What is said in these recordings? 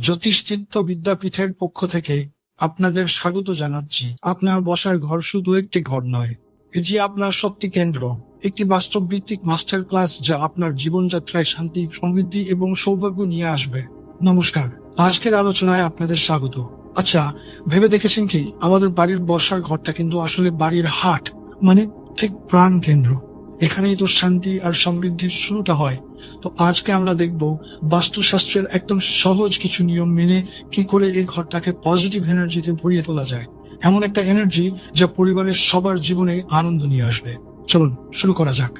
জ্যোতিষচিত্ত বিদ্যাপীঠের পক্ষ থেকে আপনাদের স্বাগত জানাচ্ছি। আপনার বসার ঘর শুধু একটি ঘর নয়, এটি আপনার শক্তি কেন্দ্র। একটি বাস্তব ভিত্তিক মাস্টার ক্লাস যা আপনার জীবনযাত্রায় শান্তি, সমৃদ্ধি এবং সৌভাগ্য নিয়ে আসবে। নমস্কার, আজকের আলোচনায় আপনাদের স্বাগত। আচ্ছা ভেবে দেখেছেন কি? আমাদের বাড়ির বসার ঘরটা কিন্তু আসলে বাড়ির হাট মানে ঠিক প্রাণ কেন্দ্র এখানেই তো শান্তি আর সমৃদ্ধির শুরুটা হয়। তো আজকে আমরা দেখব বাস্তুশাস্ত্রের একদম সহজ কিছু নিয়ম মেনে কি করে এই ঘরটাকে পজিটিভ এনার্জিতে ভরিয়ে তোলা যায়। এমন একটা এনার্জি যা পরিবারের সবার জীবনে আনন্দ নিয়ে আসবে। চলুন, শুরু করা যাক।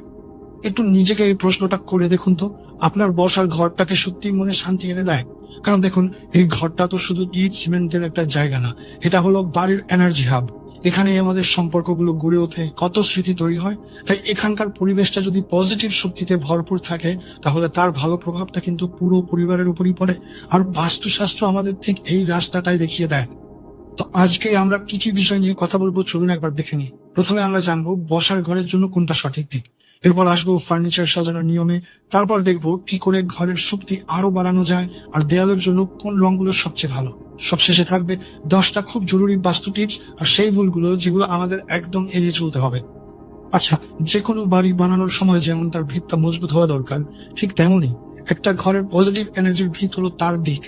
একটু নিজেকে এই প্রশ্নটা করে দেখুন তো। আপনার বসার ঘরটাকে সত্যি মনে শান্তি এনে দেয়? কারণ দেখুন, এই ঘরটা তো শুধু ইট, সিমেন্টের একটা জায়গা না, এটা হলো বাড়ির এনার্জি হাব এখানে আমাদের সম্পর্কগুলো গড়ে ওঠে, কত স্মৃতি তৈরি হয়। তাই এখানকার পরিবেশটা যদি পজিটিভ শক্তিতে ভরপুর থাকে, তাহলে তার ভালো প্রভাবটা কিন্তু পুরো পরিবারের উপরই পড়ে। আর বাস্তুশাস্ত্র আমাদের ঠিক এই রাস্তাটাই দেখিয়ে দেয়। তো আজকে আমরা কিছু বিষয় নিয়ে কথা বলব, চলুন একবার দেখে নিই। প্রথমে আমরা জানব বসার ঘরের জন্য কোনটা সঠিক দিক। এরপর আসব ফার্নিচার সাজানোর নিয়মে। তারপর দেখব কি করে ঘরের শক্তি আরও বাড়ানো যায় আর দেয়ালের জন্য কোন রংগুলো সবচেয়ে ভালো। সবশেষে থাকবে দশটা খুব জরুরি বাস্তু টিপস আর সেই ভুলগুলো যেগুলো আমাদের একদম এড়িয়ে চলতে হবে। আচ্ছা যে কোনো বাড়ি বানানোর সময় যেমন তার ভিতটা মজবুত হওয়া দরকার, ঠিক তেমনই একটা ঘরের পজিটিভ এনার্জির ভিত হলো তার দিক।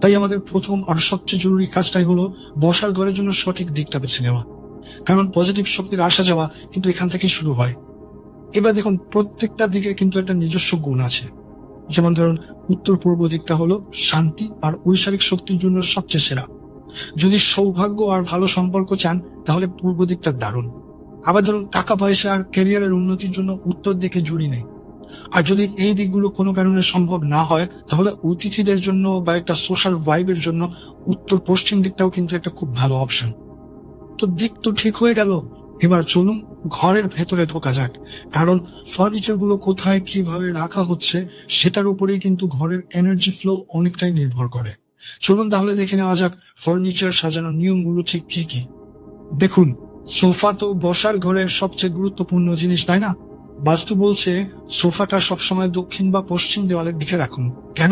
তাই আমাদের প্রথম আর সবচেয়ে জরুরি কাজটাই হলো বসার ঘরের জন্য সঠিক দিকটা বেছে নেওয়া। কারণ পজিটিভ শক্তির আসা যাওয়া কিন্তু এখান থেকেই শুরু হয়। এবার দেখুন, প্রত্যেকটা দিকে কিন্তু একটা নিজস্ব গুণ আছে। যেমন ধরুন উত্তর পূর্ব দিকটা হলো শান্তি আর ঐশ্বরিক শক্তির জন্য সবচেয়ে সেরা। যদি সৌভাগ্য আর ভালো সম্পর্ক চান, তাহলে পূর্ব দিকটা দারুণ। আবার ধরুন, টাকা পয়সা আর ক্যারিয়ারের উন্নতির জন্য উত্তর দিকে জুড়ি নেই। আর যদি এই দিকগুলো কোনো কারণে সম্ভব না হয়, তাহলে অতিথিদের জন্য বা একটা সোশ্যাল ভাইবের জন্য উত্তর পশ্চিম দিকটাও কিন্তু একটা খুব ভালো অপশন। তো দিক তো ঠিক হয়ে গেল। এবার চলুন ঘরের ভেতরে ঢোকা যাক। কারণ ফার্নিচারগুলো কোথায়, কীভাবে রাখা হচ্ছে, সেটার উপরেই কিন্তু ঘরের এনার্জি ফ্লো অনেকটাই নির্ভর করে। চলুন তাহলে দেখে নেওয়া যাক ফার্নিচার সাজানোর নিয়মগুলো ঠিক কি কি। দেখুন, সোফা তো বসার ঘরের সবচেয়ে গুরুত্বপূর্ণ জিনিস, তাই না? বাস্তু বলছে, সোফাটা সবসময় দক্ষিণ বা পশ্চিম দেওয়ালের দিকে রাখুন। কেন?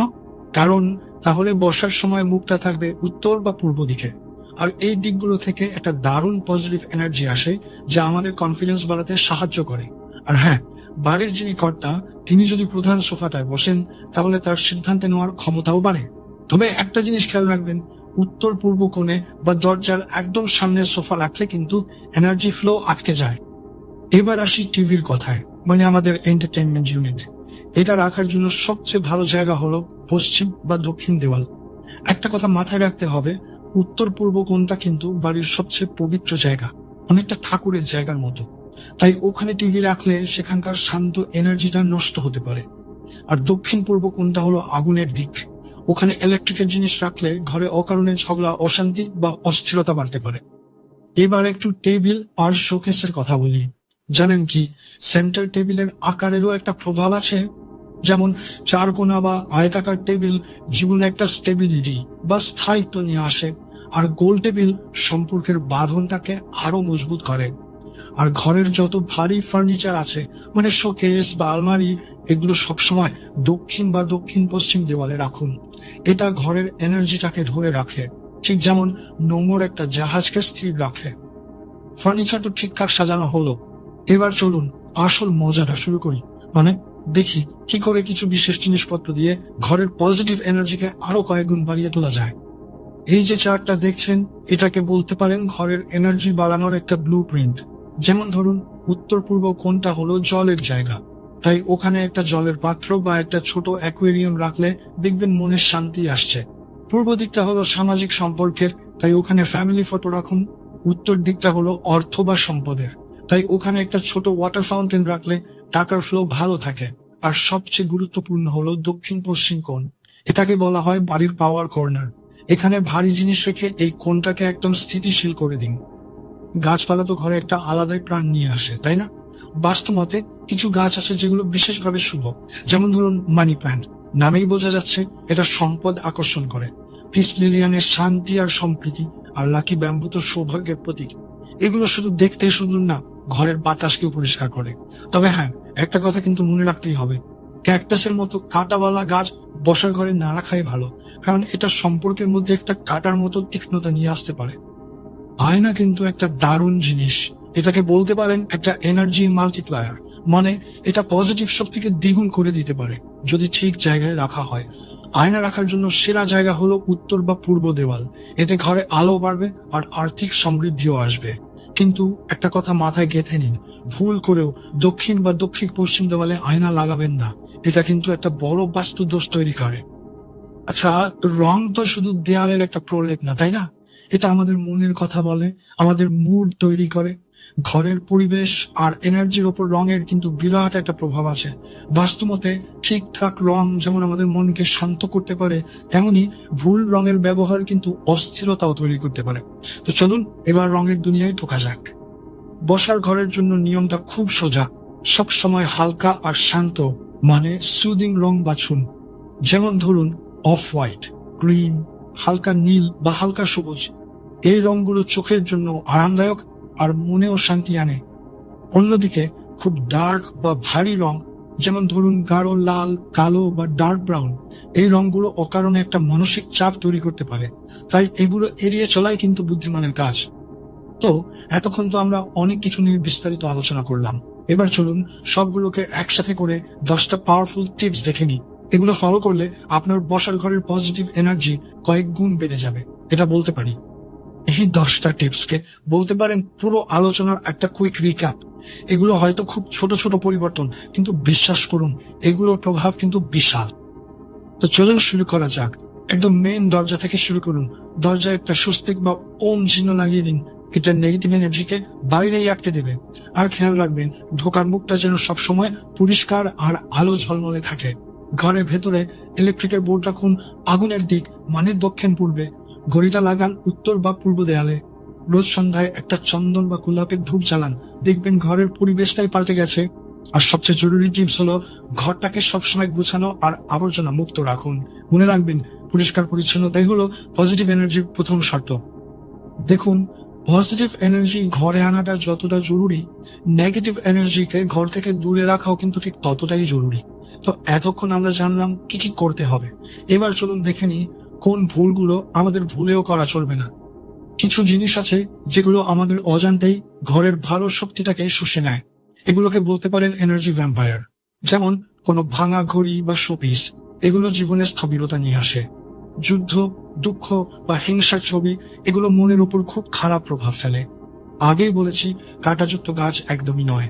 কারণ তাহলে বসার সময় মুখটা থাকবে উত্তর বা পূর্ব দিকে। আর এই দিকগুলো থেকে একটা দারুণ পজিটিভ এনার্জি আসে যা আমাদের কনফিডেন্স বাড়াতে সাহায্য করে। আর হ্যাঁ বাড়ির যিনি কর্তা, তিনি যদি প্রধান সোফাটায় বসেন, তাহলে তার সিদ্ধান্ত নেওয়ার ক্ষমতাও বাড়ে। তবে একটা জিনিস খেয়াল রাখবেন, উত্তর পূর্ব কোণে বা দরজার একদম সামনে সোফা রাখলে কিন্তু এনার্জি ফ্লো আটকে যায়। এবার আসি টিভির কথায় মানে আমাদের এন্টারটেনমেন্ট ইউনিট এটা রাখার জন্য সবচেয়ে ভালো জায়গা হলো পশ্চিম বা দক্ষিণ দেওয়াল। একটা কথা মাথায় রাখতে হবে উত্তর পূর্ব কোণটা কিন্তু বাড়ির সবচেয়ে পবিত্র জায়গা, অনেকটা ঠাকুরের জায়গার মতো। তাই ওখানে টিভি রাখলে সেখানকার শান্ত এনার্জিটা নষ্ট হতে পারে। আর দক্ষিণ পূর্ব কোণটা হলো আগুনের দিক। ওখানে ইলেকট্রিকের জিনিস রাখলে ঘরে অকারণে ঝগড়া, অশান্তি বা অস্থিরতা বাড়তে পারে। এবার একটু টেবিল আর শোকেসের কথা বলি। জানেন কি সেন্টার টেবিলের আকারেরও একটা প্রভাব আছে? যেমন চার কোনা বা আয়তাকার টেবিল জীবনে একটা স্টেবিলিটি বা স্থায়িত্ব নিয়ে আসে, আর গোল টেবিল সম্পর্কের বাঁধনটাকে আরও মজবুত করে। আর ঘরের যত ভারী ফার্নিচার আছে মানে শোকেস বা আলমারি, এগুলো সবসময় দক্ষিণ বা দক্ষিণ পশ্চিম দেওয়ালে রাখুন। এটা ঘরের এনার্জিটাকে ধরে রাখে। ঠিক যেমন নোংর একটা জাহাজকে স্থির রাখে। ফার্নিচার তো ঠিকঠাক সাজানো হলো। এবার চলুন আসল মজাটা শুরু করি। মানে দেখি কি করে কিছু বিশেষ জিনিসপত্র দিয়ে ঘরের পজিটিভ এনার্জিকে আরও কয়েক গুণ বাড়িয়ে তোলা যায়। এই যে চার্টটা দেখছেন, এটাকে বলতে পারেন ঘরের এনার্জি বাড়ানোর একটা ব্লু প্রিন্ট যেমন ধরুন, উত্তর পূর্ব কোনটা হলো জলের জায়গা। তাই ওখানে একটা জলের পাত্র বা একটা ছোট অ্যাকুয়ারিয়াম রাখলে দেখবেন মনের শান্তি আসছে। পূর্ব দিকটা হলো সামাজিক সম্পর্কের, তাই ওখানে ফ্যামিলি ফটো রাখুন। উত্তর দিকটা হলো অর্থ বা সম্পদের। তাই ওখানে একটা ছোট ওয়াটার ফাউন্টেন রাখলে টাকার ফ্লো ভালো থাকে। আর সবচেয়ে গুরুত্বপূর্ণ হলো দক্ষিণ পশ্চিম কোণ। এটাকে বলা হয় বাড়ির পাওয়ার কর্নার এখানে ভারী জিনিস রেখে এই কোণটাকে একদম স্থিতিশীল করে দিন। গাছপালা তো ঘরে একটা আলাদাই প্রাণ নিয়ে আসে, তাই না? বাস্তব মতে কিছু গাছ আছে যেগুলো বিশেষভাবে শুভ। যেমন ধরুন মানি প্ল্যান্ট। নামেই বোঝা যাচ্ছে এটা সম্পদ আকর্ষণ করে। পিস লিলিয়ানের শান্তি আর সম্প্রীতি আর লাকি ব্যাম্বু তো সৌভাগ্যের প্রতীক। এগুলো শুধু দেখতে সুন্দর না ঘরের বাতাসকেও পরিষ্কার করে। তবে হ্যাঁ একটা কথা কিন্তু মনে রাখতেই হবে। ক্যাকটাসের মতো কাঁটাওয়ালা গাছ বসার ঘরে না রাখাই ভালো, কারণ এটা সম্পর্কের মধ্যে একটা কাটার মতো তীক্ষ্ণতা নিয়ে আসতে পারে। আয়না কিন্তু একটা দারুণ জিনিস। এটাকে বলতে পারেন একটা এনার্জি মাল্টিপ্লায়ার মানে এটা পজিটিভ শক্তিকে দ্বিগুণ করে দিতে পারে, যদি ঠিক জায়গায় রাখা হয়। আয়না রাখার জন্য সেরা জায়গা হলো উত্তর বা পূর্ব দেওয়াল। এতে ঘরে আলো বাড়বে আর আর্থিক সমৃদ্ধিও আসবে। কিন্তু একটা কথা মাথায় গেঁথে নিন। ভুল করেও দক্ষিণ বা দক্ষিণ পশ্চিম দেওয়ালে আয়না লাগাবেন না। এটা কিন্তু একটা বড় বাস্তু দোষ তৈরি করে। আচ্ছা রং তো শুধু দেয়ালের একটা প্রলেপ না, তাই না? এটা আমাদের মনের কথা বলে, আমাদের মুড তৈরি করে। ঘরের পরিবেশ আর এনার্জির ওপর রঙের কিন্তু বিরাট একটা প্রভাব আছে। বাস্তুমতে ঠিকঠাক রং যেমন আমাদের মনকে শান্ত করতে পারে, তেমনি ভুল রঙের ব্যবহার কিন্তু অস্থিরতাও তৈরি করতে পারে। তো চলুন এবার রঙের দুনিয়ায় ঢোকা যাক। বসার ঘরের জন্য নিয়মটা খুব সোজা। সব সময় হালকা আর শান্ত মানে সুদিং রং বাছুন। যেমন ধরুন অফ হোয়াইট গ্রিন হালকা নীল বা হালকা সবুজ। এই রংগুলো চোখের জন্য আরামদায়ক আর মনেও শান্তি আনে। অন্যদিকে, খুব ডার্ক বা ভারী রং, যেমন ধরুন গাঢ়, লাল, কালো বা ডার্ক ব্রাউন এই রংগুলো অকারণে একটা মানসিক চাপ তৈরি করতে পারে। তাই এগুলো এড়িয়ে চলাই কিন্তু বুদ্ধিমানের কাজ। তো, এতক্ষণ তো আমরা অনেক কিছু নিয়ে বিস্তারিত আলোচনা করলাম। এবার চলুন সবগুলোকে একসাথে করে দশটা পাওয়ারফুল টিপস দেখে নিই। এগুলো ফলো করলে আপনার বসার ঘরের পজিটিভ এনার্জি কয়েক গুণ বেড়ে যাবে। এটা বলতে পারি। এই দশটা টিপসকে বলতে পারেন পুরো আলোচনার একটা কুইক রিক্যাপ এগুলো হয়তো খুব ছোট ছোট পরিবর্তন, কিন্তু বিশ্বাস করুন, এগুলোর প্রভাব কিন্তু বিশাল। তো চলুন শুরু করা যাক। একদম মেন দরজা থেকে শুরু করুন। দরজায় একটা স্বস্তিক বা ওম চিহ্ন লাগিয়ে দিন। এটা নেগেটিভ এনার্জিকে বাইরেই আটকে দেবে। আর খেয়াল রাখবেন, ঢোকার মুখটা যেন সবসময় পরিষ্কার আর আলো ঝলমলে থাকে। ঘরের ভেতরে ইলেকট্রিকের বোর্ড রাখুন, আগুনের দিক মানে দক্ষিণ পূর্বে ঘড়িটা লাগান উত্তর বা পূর্ব দেয়ালে। রোজ সন্ধ্যায় একটা চন্দন বা গোলাপের ধূপ জ্বালান। দেখবেন ঘরের পরিবেশটাই পাল্টে গেছে। আর সবচেয়ে জরুরি টিপস হলো, ঘরটাকে সবসময় গুছানো আর আবর্জনা মুক্ত রাখুন। মনে রাখবেন, পরিষ্কার পরিচ্ছন্নতাই হলো পজিটিভ এনার্জির প্রথম শর্ত। দেখুন পজিটিভ এনার্জি ঘরে আনাটা যতটা জরুরি নেগেটিভ এনার্জিকে ঘর থেকে দূরে রাখাও কিন্তু ঠিক ততটাই জরুরি। তো এতক্ষণ আমরা জানলাম কি কি করতে হবে। এবার চলুন দেখে নিই কোন ভুলগুলো আমাদের ভুলেও করা চলবে না। কিছু জিনিস আছে যেগুলো আমাদের অজান্তেই ঘরের ভালো শক্তিটাকে শুষে নেয়। এগুলোকে বলতে পারেন এনার্জি ভ্যাম্পায়ার যেমন কোনো ভাঙা ঘড়ি বা শোপিস, এগুলো জীবনে স্থবিরতা নিয়ে আসে। যুদ্ধ, দুঃখ বা হিংসার ছবি, এগুলো মনের উপর খুব খারাপ প্রভাব ফেলে। আগেই বলেছি, কাঁটাযুক্ত গাছ একদমই নয়।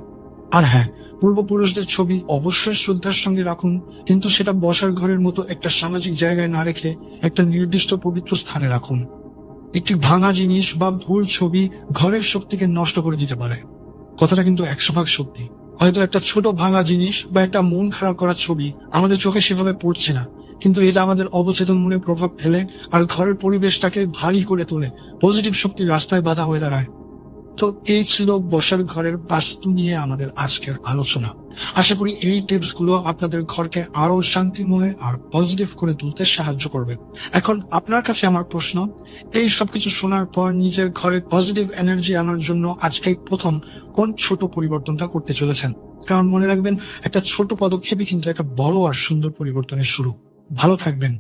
আর হ্যাঁ পূর্বপুরুষদের ছবি অবশ্যই শ্রদ্ধার সঙ্গে রাখুন, কিন্তু সেটা বসার ঘরের মতো একটা সামাজিক জায়গায় না রেখে একটা নির্দিষ্ট পবিত্র স্থানে রাখুন। একটি ভাঙা জিনিস বা ভুল ছবি ঘরের শক্তিকে নষ্ট করে দিতে পারে। কথাটা কিন্তু একশো ভাগ সত্যি। হয়তো একটা ছোট ভাঙা জিনিস বা একটা মন খারাপ করা ছবি আমাদের চোখে সেভাবে পড়ছে না, কিন্তু এটা আমাদের অবচেতন মনে প্রভাব ফেলে আর ঘরের পরিবেশটাকে ভারী করে তোলে। পজিটিভ শক্তির রাস্তায় বাধা হয়ে দাঁড়ায়। তো এই ছিল বসার ঘরের বাস্তু নিয়ে আমাদের আজকের আলোচনা। আশা করি এই টিপসগুলো আপনাদের ঘরকে আরও শান্তিময় আর পজিটিভ করে তুলতে সাহায্য করবে। এখন আপনার কাছে আমার প্রশ্ন, এই সবকিছু শোনার পর নিজের ঘরে পজিটিভ এনার্জি আনার জন্য আজকে প্রথম কোন ছোট পরিবর্তনটা করতে চলেছেন? কারণ মনে রাখবেন, একটা ছোট পদক্ষেপই কিন্তু একটা বড় আর সুন্দর পরিবর্তনের শুরু। ভালো থাকবেন।